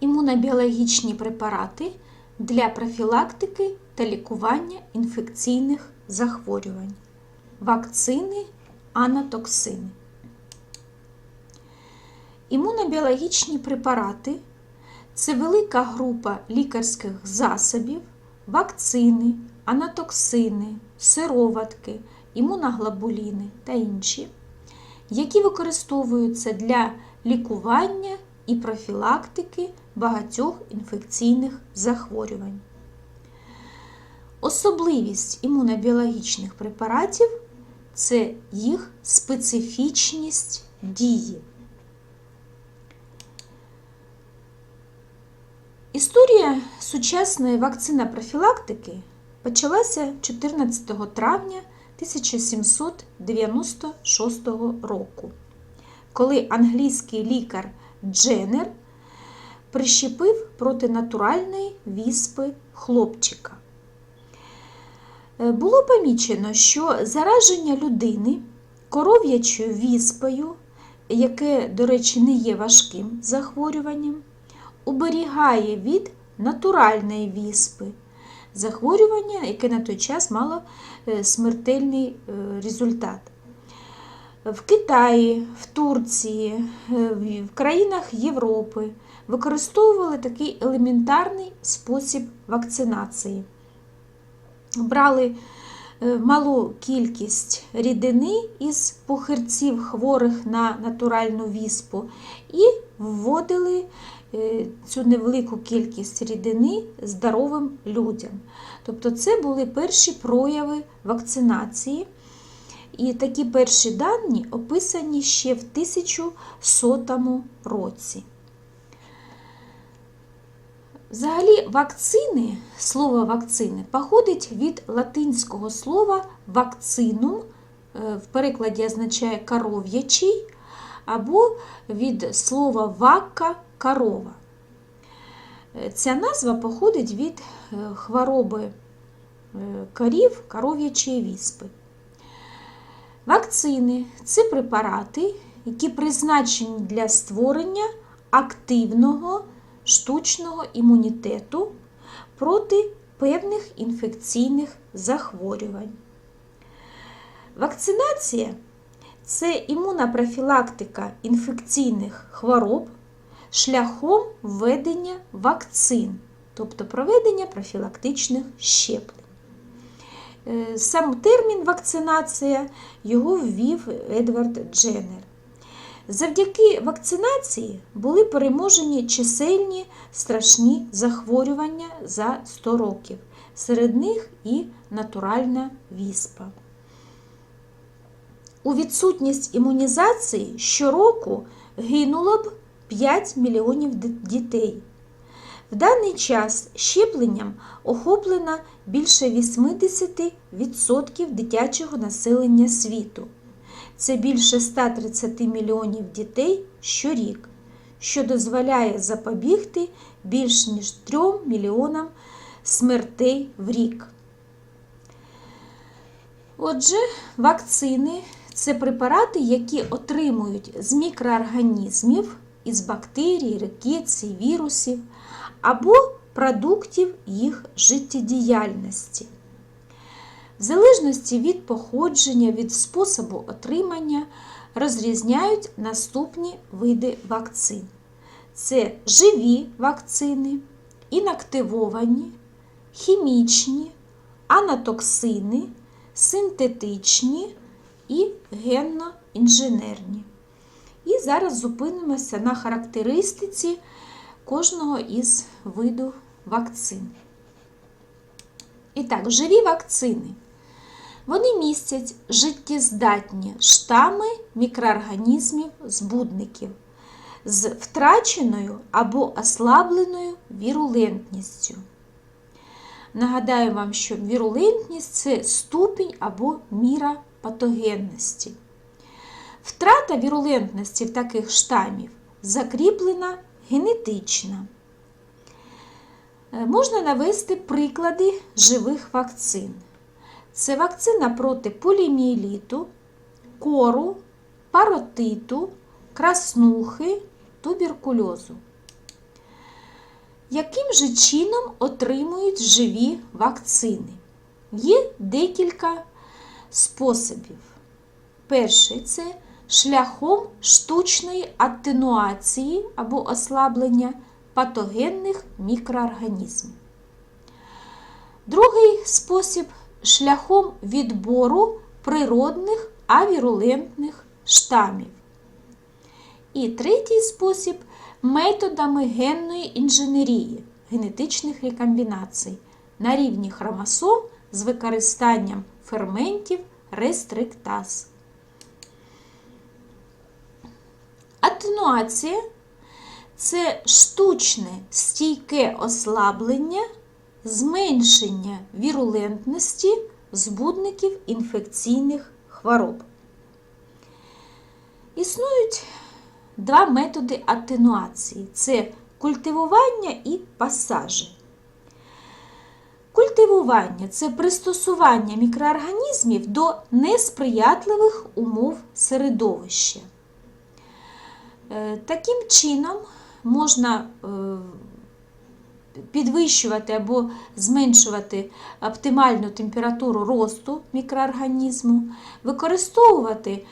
імунобіологічні препарати для профілактики та лікування інфекційних захворювань, вакцини, анатоксини. Імунобіологічні препарати це велика група лікарських засобів, вакцини, анатоксини, сироватки, імуноглобуліни та інші, які використовуються для лікування і профілактики багатьох інфекційних захворювань. Особливість імунобіологічних препаратів це їх специфічність дії. Історія сучасної вакцинопрофілактики почалася 14 травня 1796 року, коли англійський лікар Дженнер прищепив проти натуральної віспи хлопчика. Е, Було помічено, що зараження людини коров'ячою віспою, яке, до речі, не є важким захворюванням, уберігає від натуральної віспи, захворювання, яке на той час мало е, смертельний е, результат. В Китаї, в Турції, е, в країнах Європи використовували такий елементарний спосіб вакцинації. Брали е, малу кількість рідини із пухирців хворих на натуральну віспу і вводили е, цю невелику кількість рідини здоровим людям. Тобто це були перші прояви вакцинації. І такі перші дані описані ще в 1100 році. Взагалі, вакцини, слово вакцини походить від латинського слова вакцинум, е, в перекладі означає коров'ячий, або від слова вакка корова. Е, Ця назва походить від е, хвороби корів коров'ячої віспи. Вакцини це препарати, які призначені для створення активного штучного імунітету проти певних інфекційних захворювань. Вакцинація це імунна профілактика інфекційних хвороб шляхом введення вакцин, тобто проведення профілактичних щеплень. Е, Сам термін вакцинація його ввів Едвард Дженнер. Завдяки вакцинації були переможені чисельні страшні захворювання за 100 років, серед них і натуральна віспа. У відсутність імунізації щороку гинуло б 5 мільйонів дітей. В даний час щепленням охоплено більше 80% дитячого населення світу. Це більше 130 мільйонів дітей щорік, що дозволяє запобігти більш ніж 3 мільйонам смертей в рік. Отже, вакцини це препарати, які отримують з мікроорганізмів, із бактерій, рикетсій, вірусів або продуктів їх життєдіяльності. В залежності від походження, від способу отримання розрізняють наступні види вакцин. Це живі вакцини, інактивовані, хімічні, анатоксини, синтетичні і генно-інженерні. І зараз зупинимося на характеристиці кожного із виду вакцин. І так, живі вакцини. Вони містять життєздатні штами мікроорганізмів збудників з втраченою або ослабленою вірулентністю. Нагадаю вам, що вірулентність це ступінь або міра патогенності. Втрата вірулентності таких штамів закріплена генетично. Е, Можна навести приклади живих вакцин. Це вакцина проти поліміеліту, кору, паротиту, краснухи, туберкульозу. Яким же чином отримують живі вакцини? Є декілька способів. Перший це шляхом штучної атенуації або ослаблення патогенних мікроорганізмів. Другий спосіб шляхом відбору природних авірулентних штамів. І третій спосіб методами генної інженерії, генетичних рекомбінацій на рівні хромосом з використанням ферментів рестриктаз. Атенуація це штучне стійке ослаблення, зменшення вірулентності збудників інфекційних хвороб. Існують два методи атенуації це культивування і пасажі. Культивування це пристосування мікроорганізмів до несприятливих умов середовища. Е, Таким чином можна е, підвищувати або зменшувати оптимальну температуру росту мікроорганізму, використовувати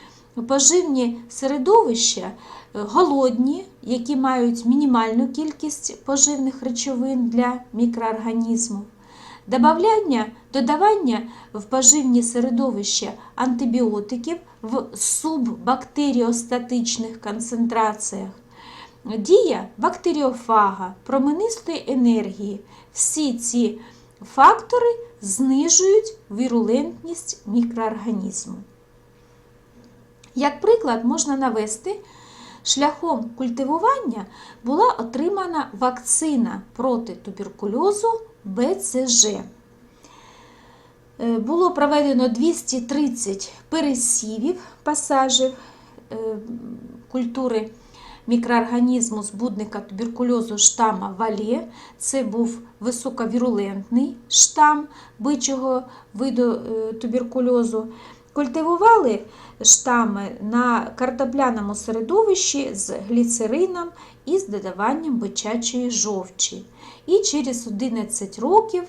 поживні середовища е, голодні, які мають мінімальну кількість поживних речовин для мікроорганізму. Добавляння, додавання в поживні середовища антибіотиків в суббактеріостатичних концентраціях, дія бактеріофага, променистої енергії. Всі ці фактори знижують вірулентність мікроорганізму. Як приклад можна навести, шляхом культивування була отримана вакцина проти туберкульозу БЦЖ. Е, Було проведено 230 пересівів пасажів е, культури мікроорганізму збудника туберкульозу штама Вале. Це був високовірулентний штам бичого виду е, туберкульозу. Культивували штами на картопляному середовищі з гліцерином і з додаванням бичачої жовчі. І через 11 років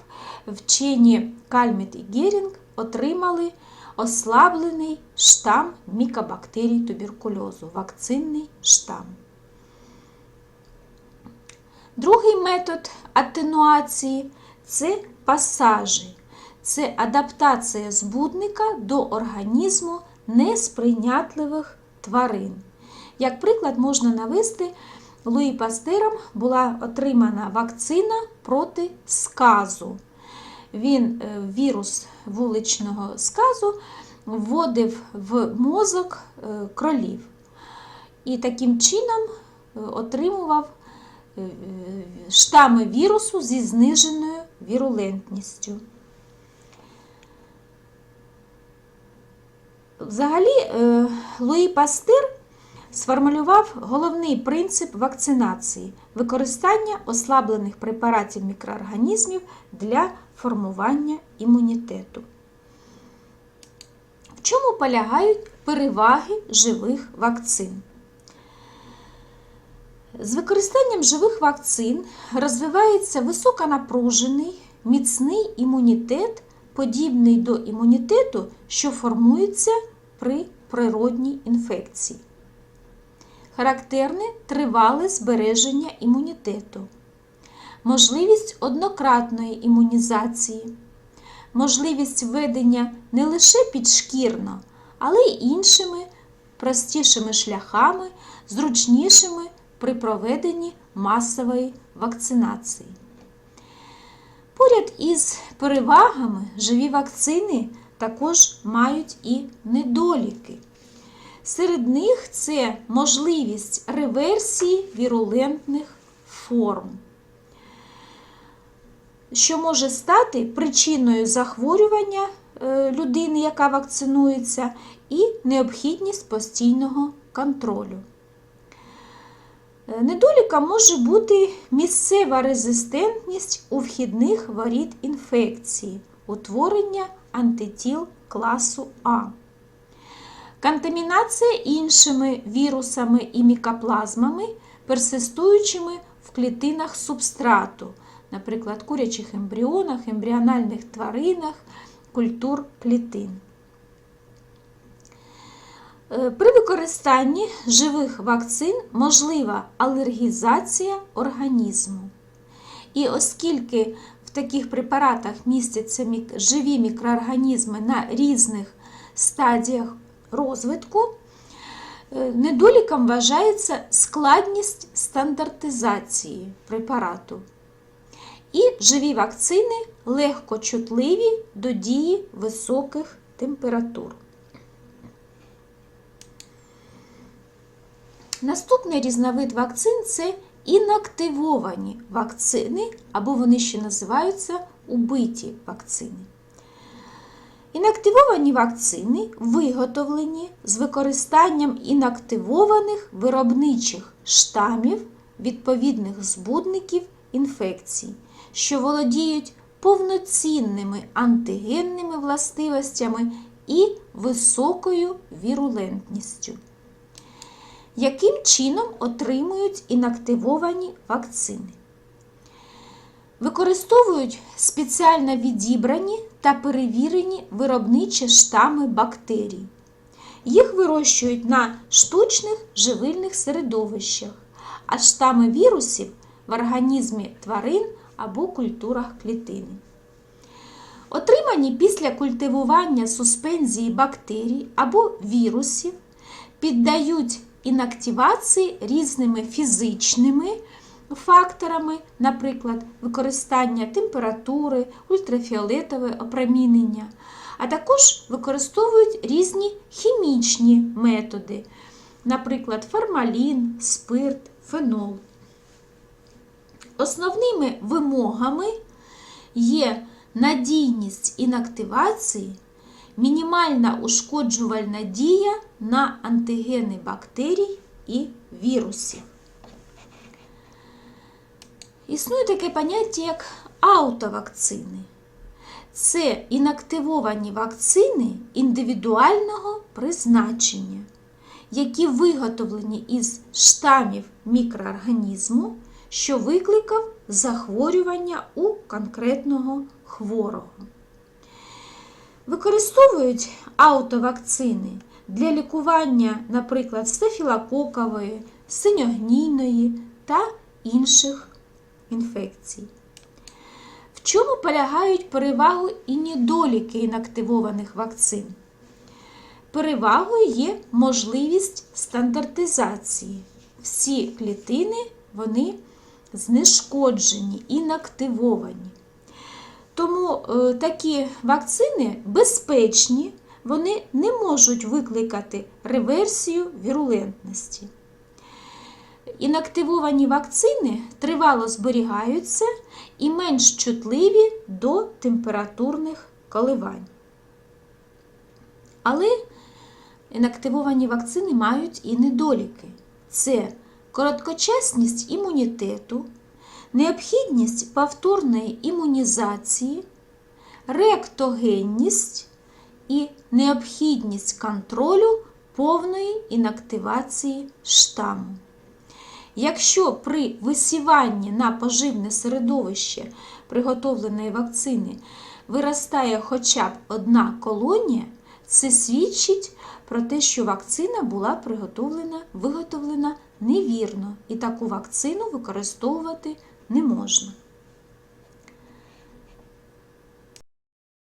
вчені Кальміт і Герінг отримали ослаблений штам мікобактерій туберкульозу, вакцинний штам. Другий метод атенуації це пасажі. Це адаптація збудника до організму несприйнятливих тварин. Як приклад можна навести, Луї Пастером була отримана вакцина проти сказу. Він е, вірус вуличного сказу вводив в мозок е, кролів і таким чином е, отримував штами вірусу зі зниженою вірулентністю. Взагалі, Луї Пастер сформулював головний принцип вакцинації використання ослаблених препаратів мікроорганізмів для формування імунітету. В чому полягають переваги живих вакцин? З використанням живих вакцин розвивається високонапружений, міцний імунітет, подібний до імунітету, що формується при природній інфекції. Характерне тривале збереження імунітету, можливість однократної імунізації, можливість введення не лише підшкірно, але й іншими простішими шляхами, зручнішими при проведенні масової вакцинації. Поряд із перевагами живі вакцини також мають і недоліки. Серед них це можливість реверсії вірулентних форм, що може стати причиною захворювання е, людини, яка вакцинується, і необхідність постійного контролю. Е, недоліком може бути місцева резистентність у вхідних воріт інфекції, утворення антитіл класу А. Контамінація іншими вірусами і мікоплазмами, персистуючими в клітинах субстрату, наприклад, курячих ембріонах, ембріональних тваринах, культур клітин. Е, При використанні живих вакцин можлива алергізація організму. І оскільки в таких препаратах містяться живі мікроорганізми на різних стадіях розвитку, е, недоліком вважається складність стандартизації препарату. І живі вакцини легко чутливі до дії високих температур. Наступний різновид вакцин це інактивовані вакцини, або вони ще називаються убиті вакцини. Інактивовані вакцини виготовлені з використанням інактивованих виробничих штамів відповідних збудників інфекцій, що володіють повноцінними антигенними властивостями і високою вірулентністю. Яким чином отримують інактивовані вакцини? Використовують спеціально відібрані та перевірені виробничі штами бактерій. Їх вирощують на штучних живильних середовищах, а штами вірусів в організмі тварин або культурах клітини. Отримані після культивування суспензії бактерій або вірусів піддають інактивації різними фізичними факторами, наприклад, використання температури, ультрафіолетове опромінення, а також використовують різні хімічні методи, наприклад, формалін, спирт, фенол. Основними вимогами є надійність інактивації, мінімальна ушкоджувальна дія на антигени бактерій і вірусів. Існує таке поняття, як аутовакцини. Це інактивовані вакцини індивідуального призначення, які виготовлені із штамів мікроорганізму, що викликав захворювання у конкретного хворого. Використовують аутовакцини для лікування, наприклад, стафілококової, синьогнійної та інших інфекцій. В чому полягають переваги і недоліки інактивованих вакцин? Перевагою є можливість стандартизації. Всі клітини вони знешкоджені, інактивовані. Тому е, такі вакцини безпечні, вони не можуть викликати реверсію вірулентності. Інактивовані вакцини тривало зберігаються і менш чутливі до температурних коливань. Але інактивовані вакцини мають і недоліки. Це короткочасність імунітету, необхідність повторної імунізації, реактогенність і необхідність контролю повної інактивації штаму. Якщо при висіванні на поживне середовище приготовленої вакцини виростає хоча б одна колонія, це свідчить про те, що вакцина була приготовлена, виготовлена невірно, і таку вакцину використовувати не можна.